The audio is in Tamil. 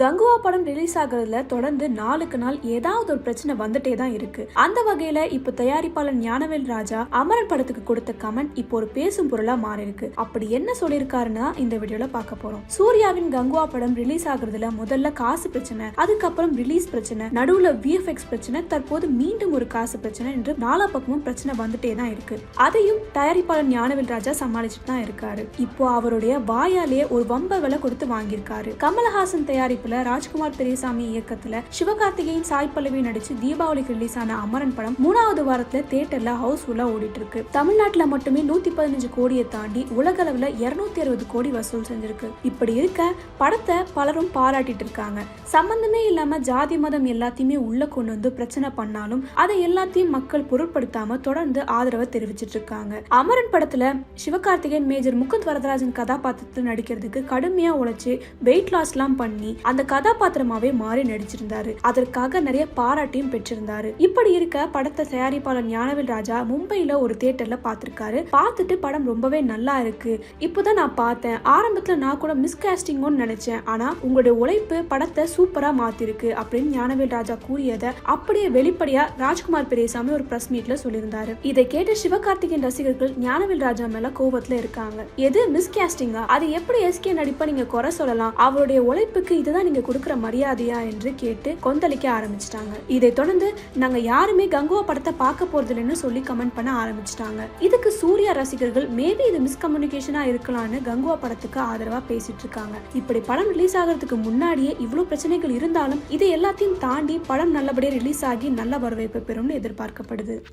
கங்குவா படம் ரிலீஸ் ஆகுறதுல தொடர்ந்து நாளுக்கு நாள் ஏதாவது ஒரு பிரச்சனை வந்துட்டே தான் இருக்கு. அந்த வகையில இப்ப தயாரிப்பாளர் ஞானவேல் ராஜா அமரன் படத்துக்கு கொடுத்த கமெண்ட் இப்போ ஒரு பேசும் பொருளா மாறி இருக்கு அப்படி என்ன சொல்லியிருக்காருன்னா இந்த வீடியோல பார்க்க போறோம். சூர்யாவின் கங்குவா படம் ரிலீஸ் ஆகுறதுல முதல்ல காசு பிரச்சனை அதுக்கப்புறம் ரிலீஸ் பிரச்சனை நடுவுல விஎஃப்எக்ஸ் பிரச்சனை தற்போது மீண்டும் ஒரு காசு பிரச்சனை என்று நாலா பக்கமும் பிரச்சனை வந்துட்டே தான் இருக்கு. அதையும் தயாரிப்பாளர் ஞானவேல் ராஜா சமாளிச்சுட்டு தான் இருக்காரு. இப்போ அவருடைய வாயாலேயே ஒரு வம்ப விலை கொடுத்து வாங்கியிருக்காரு. கமலஹாசன் தயாரிப்புல ராஜ்குமார் பெரியசாமி இயக்கத்துல சிவகார்த்திகேயன் சாய் பல்லவி நடிச்சு தீபாவளிக்கு ரிலீஸ் ஆன அமரன் படம் மூணாவது வாரத்துல தியேட்டர்ல ஹவுஸ்ஃபுல்லா ஓடிட்டு இருக்கு தமிழ்நாட்டுல மட்டுமே நூத்தி பதினஞ்சு கோடியை தாண்டி உலக அளவுல இருநூத்தி அறுபது கோடி வசூல் செஞ்சிருக்கு. இப்படி இருக்க படத்தை பலரும் பாராட்டிட்டு இருக்காங்க. சம்பந்தமே இல்லாம ஜாதி மதம் எல்லாத்தையுமே உள்ள கொண்டு வந்து பிரச்சனை பண்ணாலும் அதை எல்லாத்தையும் மக்கள் பொருட்படுத்தாம தொடர்ந்து ஆதரவை தெரிவிச்சிட்டு இருக்காங்க. அமரன் படத்துல சிவகார்த்திகேயன் மேஜர் முகுந்த் வரதராஜன் கதாபாத்திரத்தில் நடிக்கிறதுக்கு கடுமையா உழைச்சு வெயிட் லாஸ்லாம் பண்ணி அந்த கதாபாத்திரமாவே மாறி நடிச்சிருந்தாரு. அதற்காக நிறைய பாராட்டியும் பெற்றிருந்தாரு. இப்படி இருக்க படத்தை தயாரிப்பாளர் ஞானவேல் ராஜா மும்பையில ஒரு தியேட்டர்ல பார்த்திருக்காரு. பார்த்துட்டு படம் ரொம்பவே நல்லா இருக்கு. இப்போதான் நான் பார்த்தேன். ஆரம்பத்துல நான் கூட மிஸ்காஸ்டிங்கோன்னு நினைச்சேன். ஆனா உங்களுடைய உழைப்பு படத்தை சூப்பரா மாத்திருக்கு அப்படின்னு ஞானவேல் ராஜா கூறியதை அப்படியே வெளிப்படையா ராஜ்குமார் பெரியசாமி ஒரு பிரஸ் மீட்ல சொல்லியிருந்தாரு. இதை கேட்ட சிவகார்த்திகேயன் ரசிகர்கள் ஞானவேல் ராஜா மேல கோபத்துல இருக்காங்க. எது மிஸ்காஸ்டிங்கா அது எப்படி எஸ்கே நடிப்பா நீங்க குறை சொல்லலாம்? அவருடைய உழைப்புக்கு இதுதான் நீங்க கொடுக்குற மரியாதையா என்று கேட்டு கொந்தளிக்க ஆரம்பிச்சிட்டாங்க. இதை தொடர்ந்து நாங்க யாருமே கங்குவா படத்தை பார்க்க போறதில்லைன்னு சொல்லி கமெண்ட் பண்ண ஆரம்பிச்சிட்டாங்க. இதுக்கு சூர்யா ரசிகர்கள் மேபி இது மிஸ்கம்யூனிகேஷனா இருக்கலாம்னு கங்குவா படத்துக்கு ஆதரவா பேசிட்டு இருக்காங்க. இப்படி படம் ரிலீஸ் ஆகிறதுக்கு முன்னாடியே இவ்வளவு பிரச்சனைகள் இருந்தாலும் இதை எல்லாத்தையும் தாண்டி படம் நல்லபடியாக ரிலீஸ் ஆகி நல்ல வரவேற்பு பெறும்னு எதிர்பார்க்கப்படுது.